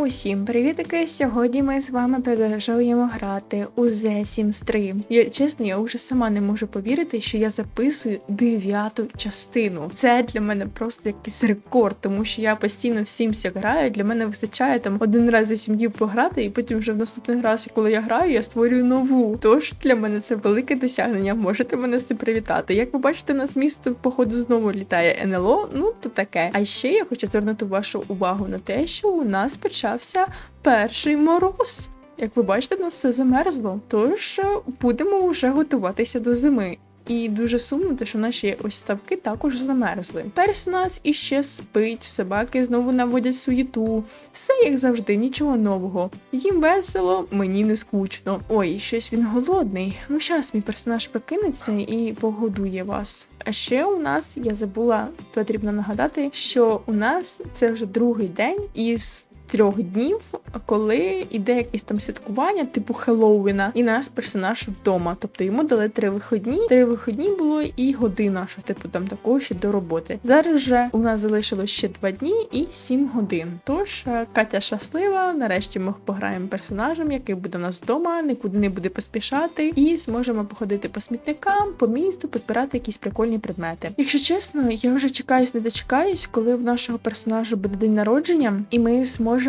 Усім привітики! Сьогодні ми з вами продовжуємо грати у The Sims 3. Я чесно, я вже сама не можу повірити, що я записую дев'яту частину. Це для мене просто якийсь рекорд, тому що я постійно в Sims граю. Для мене вистачає там один раз за сім днів пограти, і потім вже в наступний раз, коли я граю, я створюю нову. Тож для мене це велике досягнення. Можете мене з цим привітати. Як ви бачите, нас місто походу знову літає НЛО. Ну то таке. А ще я хочу звернути вашу увагу на те, що у нас почався перший мороз. Як ви бачите, нас все замерзло. Тож е, будемо вже готуватися до зими. І дуже сумно, те, що наші ось ставки також замерзли. Перс у нас іще спить, собаки знову наводять суєту. Все як завжди, нічого нового. Їм весело, мені не скучно. Ой, щось він голодний. Ну, щас мій персонаж прокинеться і погодує вас. А ще у нас я забула, потрібно нагадати, що у нас це вже другий день із трьох днів, коли іде якесь там святкування, типу Хеллоуіна, і наш персонаж вдома. Тобто йому дали три вихідні. Три вихідні було і година, що типу там такого ще до роботи. Зараз же у нас залишилось ще два дні і сім годин. Тож е, Катя щаслива. Нарешті ми пограємо персонажем, який буде у нас вдома, нікуди не буде поспішати, і зможемо походити по смітникам, по місту, позбирати якісь прикольні предмети. Якщо чесно, я вже чекаюсь, не дочекаюсь, коли в нашого персонажа буде день народження, і ми зможемо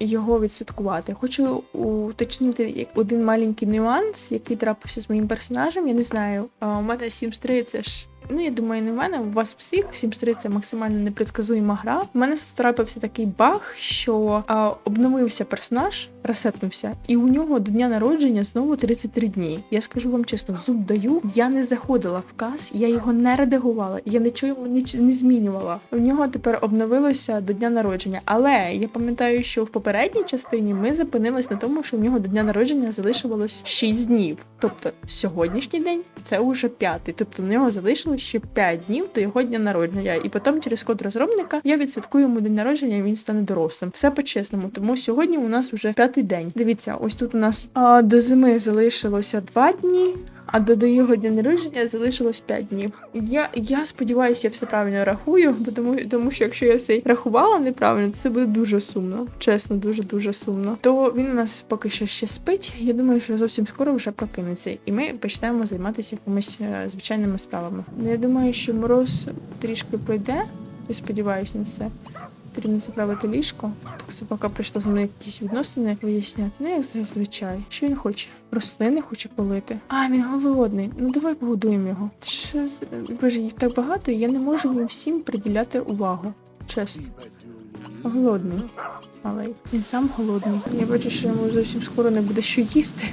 його відсвяткувати. Хочу уточнити один маленький нюанс, який трапився з моїм персонажем. Я не знаю. У мене Sims 3 це ж. Ну, я думаю, не в мене, у вас всіх Sims 3 це максимально непредсказуєма гра. У мене трапився такий баг, що а, обновився персонаж, ресетнувся, і у нього до дня народження знову 33 дні. Я скажу вам чесно, зуб даю. Я не заходила в каз, я його не редагувала, я нічого ніч не змінювала. У нього тепер обновилося до дня народження. Але я пам'ятаю, що в попередній частині ми зупинились на тому, що у нього до дня народження залишилось 6 днів. Тобто сьогоднішній день це уже п'ятий. Тобто в нього залишилось ще 5 днів до його дня народження. І потім через код розробника я відсвяткую йому день народження, і він стане дорослим. Все по-чесному. Тому сьогодні у нас вже п'ятий день. Дивіться, ось тут у нас а, до зими залишилося 2 дні. А до, до його дня народження залишилось 5 днів. Я, я сподіваюся, я все правильно рахую, бо тому, тому що якщо я все рахувала неправильно, то це буде дуже сумно. Чесно, дуже дуже сумно. То він у нас поки що ще спить. Я думаю, що зовсім скоро вже прокинеться, і ми почнемо займатися якимись е, звичайними справами. Ну, я думаю, що мороз трішки пройде. Я сподіваюся на це. Потрібно заправити ліжко. Так собака прийшла з мною якісь відносини виясняти. Ну, як зазвичай. Що він хоче? Рослини хоче полити. А, він голодний. Ну давай погодуємо його. Що з- Боже, їх так багато, я не можу їм всім приділяти увагу. Чесно. Голодний. Малий. Він сам голодний. Я бачу, що йому зовсім скоро не буде що їсти.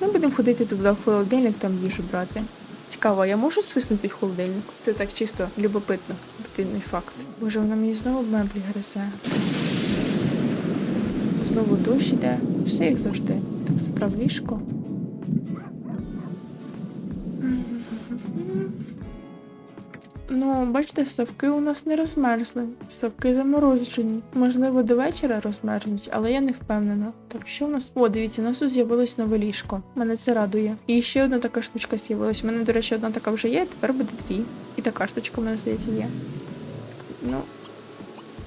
Ми будемо ходити туди в холодильник, там їжу брати. Цікаво, я можу свиснути холодильник? Це так чисто любопитно, дитинний факт. Боже, вона мені знову меблі гризе. Знову дощ іде. Все як завжди. Так, заправ ліжко. Ну, бачите, ставки у нас не розмерзли. Ставки заморожені. Можливо, до вечора розмерзнуть, але я не впевнена. Так, що у нас? О, дивіться, у нас тут з'явилось нове ліжко. Мене це радує. І ще одна така штучка з'явилась. У мене, до речі, одна така вже є, тепер буде дві. І така штучка, у мене здається, є. Ну,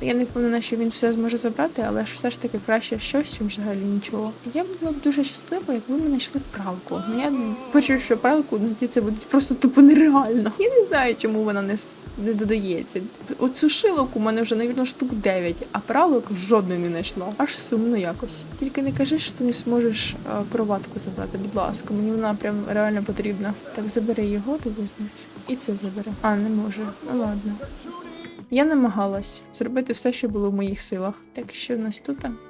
я не впевнена, що він все зможе забрати, але ж все ж таки краще щось, чим взагалі нічого. Я була б дуже щаслива, якби ми знайшли пралку. Ну, Я бачу, що пралку знайти це буде просто тупо нереально. Я не знаю, чому вона не, не додається. От сушилок у мене вже, навірно, штук 9, а пралок жодної не знайшла. Аж сумно якось. Тільки не кажи, що ти не зможеш а, кроватку забрати, будь ласка, мені вона прям реально потрібна. Так, забери його, тоді знаєш. І це забери. А, не може. Ну ладно. Я намагалась зробити все, що було в моїх силах. Так, що в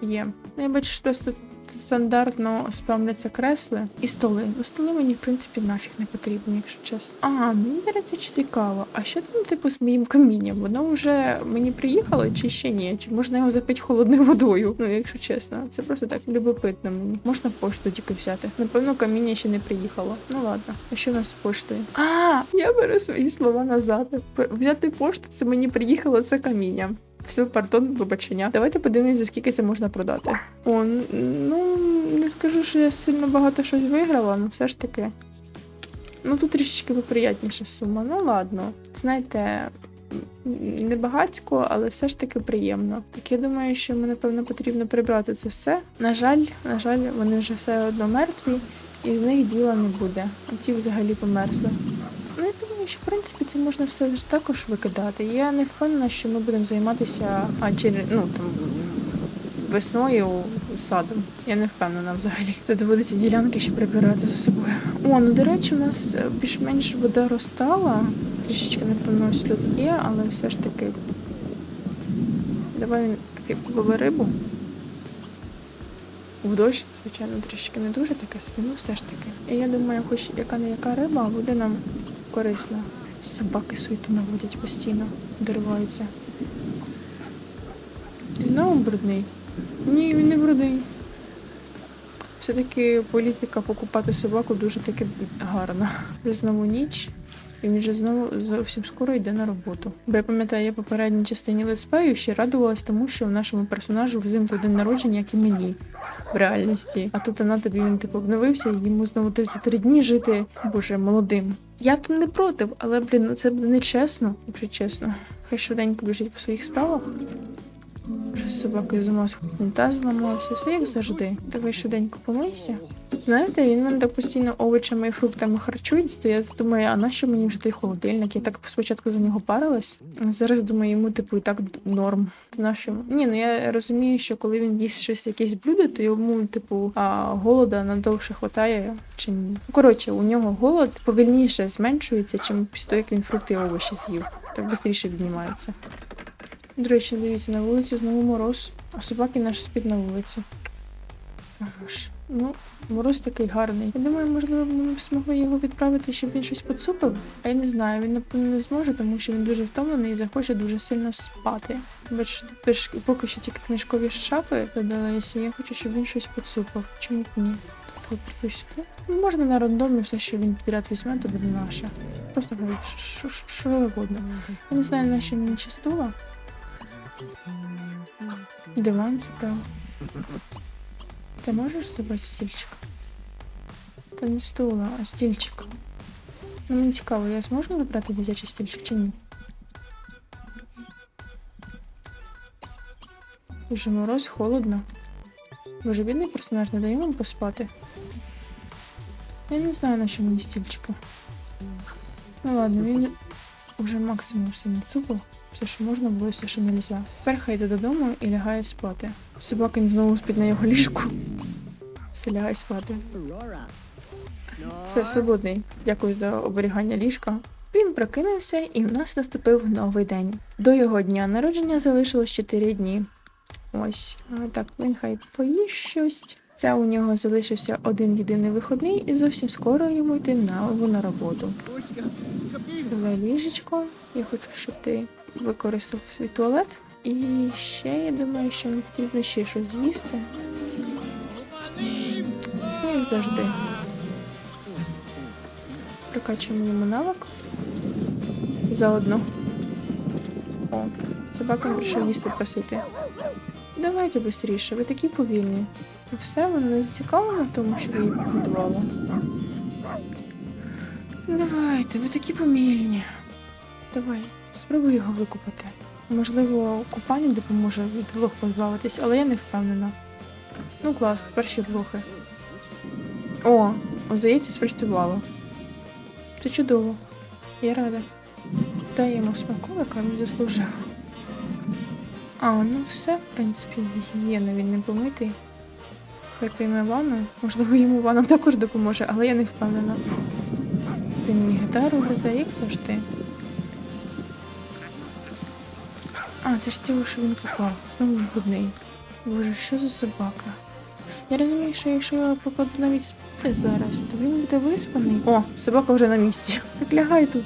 є? Ну, я бачу, що просто стандартно спавняться кресли і столи. Ну, столи мені, в принципі, нафіг не потрібні, якщо чесно. А, мені до речі, цікаво. А що там, типу, з моїм камінням? Воно вже мені приїхало чи ще ні? Чи можна його запити холодною водою? Ну, якщо чесно, це просто так любопитно мені. Можна пошту тільки взяти. Напевно, каміння ще не приїхало. Ну ладно. А що в нас з поштою? А, я беру свої слова назад. Взяти пошту, це мені приїхало це каміння. Все, пардон, вибачення. Давайте подивимось, за скільки це можна продати. О, ну не скажу, що я сильно багато щось виграла, але все ж таки. Ну тут трішечки поприятніша сума. Ну ладно. Знаєте, не багатсько, але все ж таки приємно. Так я думаю, що мені, напевно, потрібно прибрати це все. На жаль, на жаль, вони вже все одно мертві, і з них діла не буде. А ті взагалі померзли. Що в принципі це можна все також викидати. Я не впевнена, що ми будемо займатися а, чи, ну, там, весною садом. Я не впевнена взагалі. Це доводиться ділянки ще прибирати за собою. О, ну до речі, у нас е, більш-менш вода розтала. Трішечки, напевно, ось лід є, але все ж таки. Давай купили рибу. В дощ, звичайно, трішки не дуже таке собі, ну все ж таки. І я думаю, хоч яка не яка риба буде нам корисна. Собаки суету наводять постійно, дориваються. Ти знову брудний? Ні, він не брудний. Все-таки політика покупати собаку дуже таки гарна. Вже знову ніч, і він вже знову зовсім скоро йде на роботу. Бо я пам'ятаю, я попередній частині летсплею ще радувалась тому, що в нашому персонажу взимку день народження, як і мені в реальності. А тут вона тобі він типу обновився, і йому знову 33 дні жити, боже, молодим. Я тут не проти, але блін, ну це буде нечесно, якщо чесно. Хай швиденько біжить по своїх справах. Вже з собакою з ума та зламався, все як завжди. Давай швиденько помийся. Знаєте, він мене так постійно овочами і фруктами харчується, то я думаю, а нащо мені вже той холодильник? Я так спочатку за нього парилась. Зараз думаю, йому типу і так норм. Нащо? Ні, ну я розумію, що коли він їсть щось якесь блюдо, то йому, типу, а, голода надовше хватає чи ні. Коротше, у нього голод повільніше зменшується, чим після того, як він фрукти і овочі з'їв. Так швидше віднімається. До речі, дивіться, на вулиці знову мороз, а собаки наші спять на вулиці. Ну, мороз такий гарний. Я думаю, можливо, ми б змогли його відправити, щоб він щось поцупив. А я не знаю, він напевно не зможе, тому що він дуже втомлений і захоче дуже сильно спати. Бачиш, тут поки що тільки книжкові шафи додалися, я хочу, щоб він щось поцупив. Чому б ні? Тут от. Ну, Можна на рандомі все, що він підряд візьме, то буде наше. Просто говорить, що, що. Я не знаю, на що мені частула. Диван справа. Ти можеш зробити стільчик? Та не стула, а стільчик. Ну, мені цікаво, я зможу вибрати дитячий стільчик чи ні? Дуже мороз, холодно. Боже, бідний персонаж, не дає вам поспати. Я не знаю, на що мені стільчика. Ну ладно, він вже максимум не цупив. Все, що можна було, все, що нельзя. Тепер хай йде додому і лягає спати. Собака знову спить на його ліжку. Все, лягай спати. Все, свободний. Дякую за оберігання ліжка. Він прокинувся, і в нас наступив новий день. До його дня народження залишилось 4 дні. Ось так, він хай поїсть щось. Це у нього залишився один єдиний виходний, і зовсім скоро йому йти на, на роботу. Давай ліжечко. Я хочу, щоб ти використав свій туалет. І ще я думаю, що мені потрібно ще щось з'їсти. Все як завжди. Прокачуємо йому навик. Заодно. О, собака прийшов їсти просити. Давайте швидше, ви такі повільні. Все, вона не зацікавлена в тому, що ви її побудували. Давайте, ви такі помільні. Давай, спробуй його викупати. Можливо, купання допоможе від блох позбавитись, але я не впевнена. Ну клас, ще блохи. О, здається, спрацювало. Це чудово. Я рада. Йому смаколика, він заслужив. А, ну все, в принципі, гігієна він не помитий. Хай прийме ванну. Можливо, йому ванна також допоможе, але я не впевнена. Це мені гітару гризе, як завжди. А, це ж тіло, що він попав. Знову брудний. Боже, що за собака? Я розумію, що якщо я покладу навіть спати зараз, то він буде виспаний. О, собака вже на місці. Так лягай тут.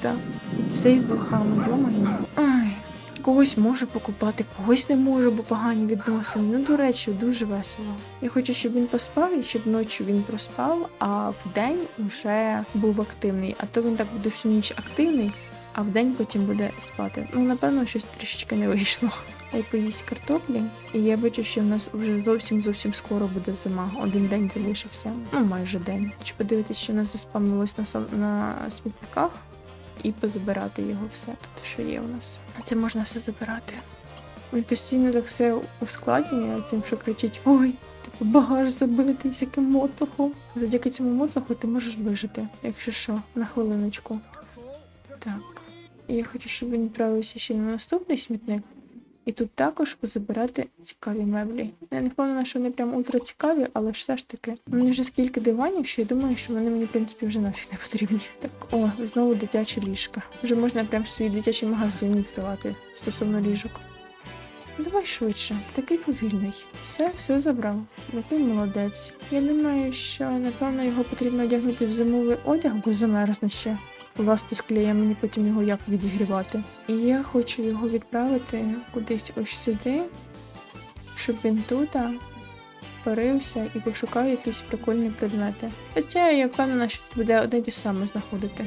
цей з блохами, йомаю. Ай, когось можу покупати, когось не можу, бо погані відносини. Ну, до речі, дуже весело. Я хочу, щоб він поспав і щоб ночі він проспав, а вдень вже був активний. А то він так буде всю ніч активний, а вдень потім буде спати. Ну, напевно, щось трішечки не вийшло. Та й поїсть картоплі. І я бачу, що в нас вже зовсім зовсім скоро буде зима. Один день залишився. Ну, майже день. Хочу подивитися, що у нас заспавнилось на, сам- на смітниках. і позабирати його все тут, що є у нас. А це можна все забирати. Він постійно так все ускладнює тим, що кричить: Ой, типу багаж забитий всяким мотлохом. Завдяки цьому мотлоху ти можеш вижити, якщо що, на хвилиночку. Так. Я хочу, щоб він відправився ще на наступний смітник. І тут також позабирати цікаві меблі. Я не впевнена, що вони прям ультра цікаві, але все ж таки. У мене вже скільки диванів, що я думаю, що вони мені, в принципі, вже нафіг не потрібні. Так, о, знову дитяча ліжка. Вже можна прям свій дитячий магазин відкривати стосовно ліжок. Давай швидше, такий повільний. Все, все забрав. Який молодець. Я думаю, що напевно його потрібно одягнути в зимовий одяг, бо замерзне ще. Власне з клеєм мені потім його як відігрівати. І я хочу його відправити кудись ось сюди, щоб він тут парився і пошукав якісь прикольні предмети. Хоча я впевнена, що буде одне те саме знаходити.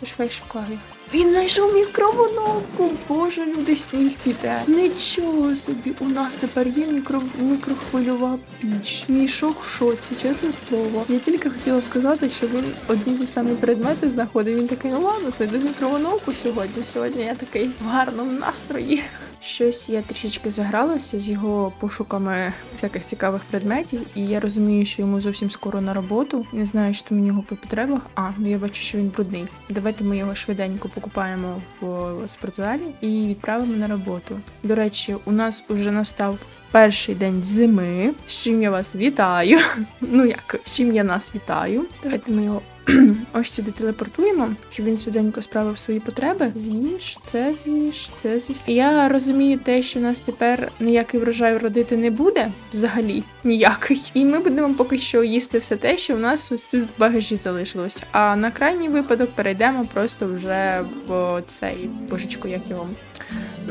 Тож хай шукаю. Він знайшов мікроволновку! Боже, люди сніг піде. Нічого собі, у нас тепер є мікро... мікрохвильова піч. Мій шок в шоці, чесне слово. Я тільки хотіла сказати, що він одні ті самі предмети знаходить. Він такий, ну ладно, знайду мікроволновку сьогодні. Сьогодні я такий в гарному настрої. Щось я трішечки загралася з його пошуками всяких цікавих предметів, і я розумію, що йому зовсім скоро на роботу. Не знаю, що у нього по потребах. А, ну я бачу, що він брудний. Давайте ми його швиденько покупаємо в спортзалі і відправимо на роботу. До речі, у нас уже настав. Перший день зими, з чим я вас вітаю. Ну як, з чим я нас вітаю. Давайте ми його ось сюди телепортуємо, щоб він швиденько справив свої потреби. З'їж, це з'їж, це з'їж. Я розумію те, що нас тепер ніякий врожай родити не буде взагалі ніякий. І ми будемо поки що їсти все те, що в нас ось тут в багажі залишилось. А на крайній випадок перейдемо просто вже в цей божечко, як його.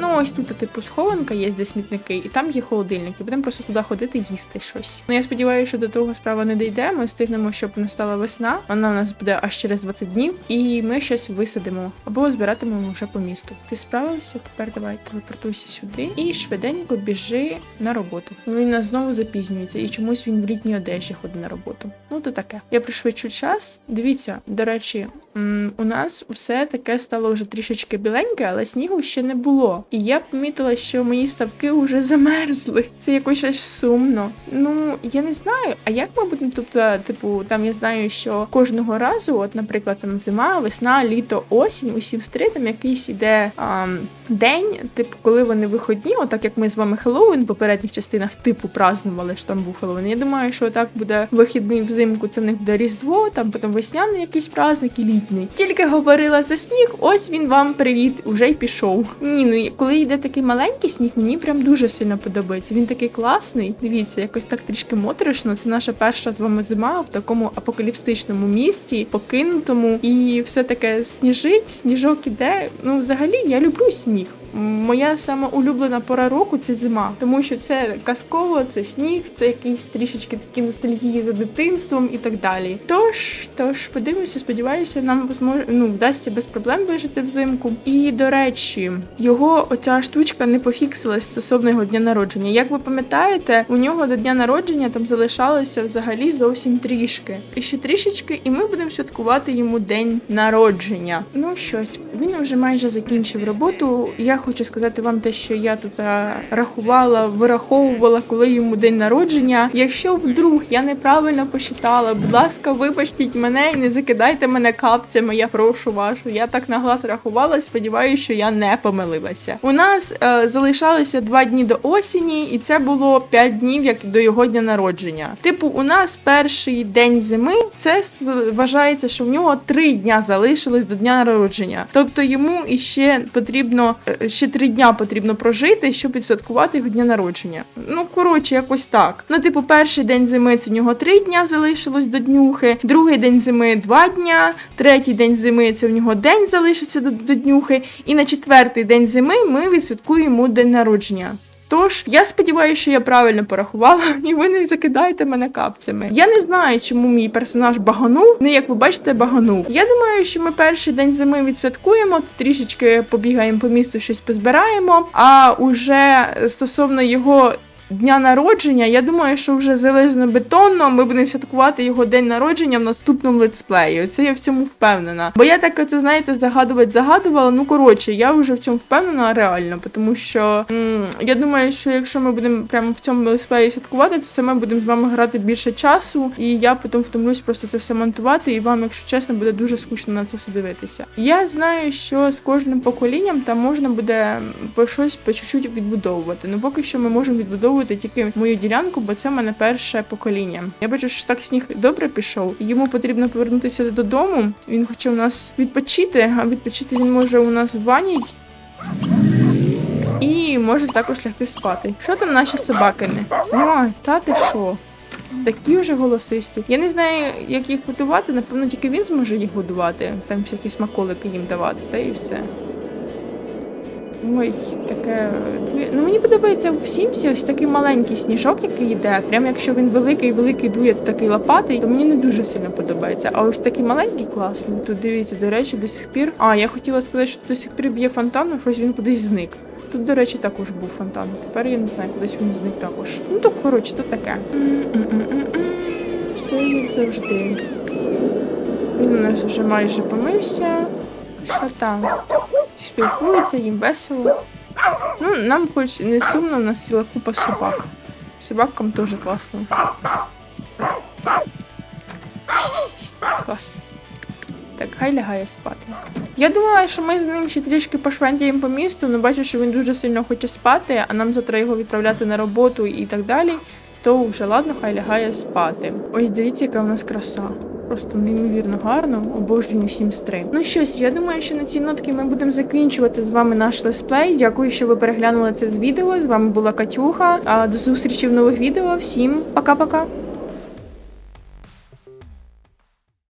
Ну, ось тут, типу, схованка є, де смітники, і там є холодильник, і будемо просто туди ходити їсти щось. Ну я сподіваюся, що до того справа не дійде. Ми встигнемо, щоб настала весна. Вона у нас буде аж через 20 днів, і ми щось висадимо або збиратимемо вже по місту. Ти справився? Тепер давай телепортуйся сюди і швиденько біжи на роботу. Він нас знову запізнюється, і чомусь він в літній одежі ходить на роботу. Ну то таке. Я пришвидшу час. Дивіться, до речі, у нас все таке стало вже трішечки біленьке, але снігу ще не було. І я помітила, що мої ставки вже замерзли. Це якось аж сумно. Ну я не знаю. А як ми будемо тут, е, типу, там я знаю, що кожного разу, от, наприклад, там зима, весна, літо, осінь, усі встри, там якийсь іде ам, день, типу, коли вони виходні, отак як ми з вами Хеллоуін в попередніх частинах типу празднували, що там був Хеллоуін. Я думаю, що так буде вихідний взимку, це в них буде Різдво, там потім весняний якийсь праздник і літній. Тільки говорила за сніг, ось він вам привіт, уже й пішов. Ні, ну коли йде такий маленький сніг, мені прям дуже сильно подобається. Він такий класний. Дивіться, якось так трішки моторошно. Це наша перша з вами зима в такому апокаліптичному місті, покинутому, і все таке сніжить, сніжок іде. Ну, взагалі, я люблю сніг. Моя сама улюблена пора року це зима, тому що це казково, це сніг, це якісь трішечки такі ностальгії за дитинством і так далі. Тож, тож подивимося, сподіваюся, нам ну вдасться без проблем вижити взимку. І до речі, його оця штучка не пофіксилась стосовно його дня народження. Як ви пам'ятаєте, у нього до дня народження там залишалося взагалі зовсім трішки. І ще трішечки, і ми будемо святкувати йому день народження. Ну щось, він вже майже закінчив роботу. Я хочу сказати вам те, що я тут рахувала, вираховувала, коли йому день народження. Якщо вдруг я неправильно посчитала, будь ласка, вибачтіть мене і не закидайте мене капцями. Я прошу вашу. Я так на глаз рахувала. Сподіваюся, що я не помилилася. У нас е, залишалося два дні до осені, і це було п'ять днів, як до його дня народження. Типу, у нас перший день зими це вважається, що в нього три дня залишилось до дня народження. Тобто йому іще потрібно е, ще три дня потрібно прожити, щоб відсвяткувати його дня народження. Ну коротше, якось так. Ну, типу, перший день зими це в нього три дня залишилось до днюхи, другий день зими два дня, третій день зими це в нього день залишиться до, до днюхи, і на четвертий день зими ми відсвяткуємо день народження. Тож я сподіваюся, що я правильно порахувала, і ви не закидаєте мене капцями. Я не знаю, чому мій персонаж баганув. Не як ви бачите, баганув. Я думаю, що ми перший день зими відсвяткуємо, трішечки побігаємо по місту, щось позбираємо. А уже стосовно його дня народження. Я думаю, що вже залезнобетонно ми будемо святкувати його день народження в наступному летсплеї. Це я в цьому впевнена. Бо я так, це знаєте, загадувати загадувала. Ну коротше, я вже в цьому впевнена реально, тому що м, я думаю, що якщо ми будемо прямо в цьому летсплеї святкувати, то ми будемо з вами грати більше часу, і я потім втомлюсь просто це все монтувати, і вам, якщо чесно, буде дуже скучно на це все дивитися. Я знаю, що з кожним поколінням там можна буде по щось по чуть-чуть відбудовувати. Ну поки що ми можемо відбудовувати тільки мою ділянку, бо це в мене перше покоління. Я бачу, що так сніг добре пішов. Йому потрібно повернутися додому. Він хоче у нас відпочити, а відпочити він може у нас в ванні. І може також лягти спати. Що там наші собакини? О, та ти що? Такі вже голосисті. Я не знаю, як їх годувати. Напевно, тільки він зможе їх годувати. Там всякі смаколики їм давати, та і все. Ой, таке. Ну мені подобається в Сімсі ось такий маленький сніжок, який йде. Прям якщо він великий, великий дує такий лопатий, то мені не дуже сильно подобається. А ось такий маленький класний. Тут дивіться, до речі, до сих пір. А, я хотіла сказати, що до сих пір б'є фонтан, щось він кудись зник. Тут, до речі, також був фонтан. Тепер я не знаю, кудись він зник також. Ну то коротше, то таке. Все як завжди. Він у нас вже майже помився. Що там? Спілкуються, їм весело. Ну, нам хоч не сумно, у нас ціла купа собак. Собакам теж класно. Клас. Так, хай лягає спати. Я думала, що ми з ним ще трішки пошвендяємо по місту, але бачу, що він дуже сильно хоче спати, а нам завтра його відправляти на роботу і так далі. То вже ладно, хай лягає спати. Ось дивіться, яка в нас краса. Просто неймовірно гарно, обожнюю всім стрим. Ну щось, я думаю, що на цій нотки ми будемо закінчувати з вами наш летсплей. Дякую, що ви переглянули це відео. З вами була Катюха. До зустрічі в нових відео. Всім пока-пока.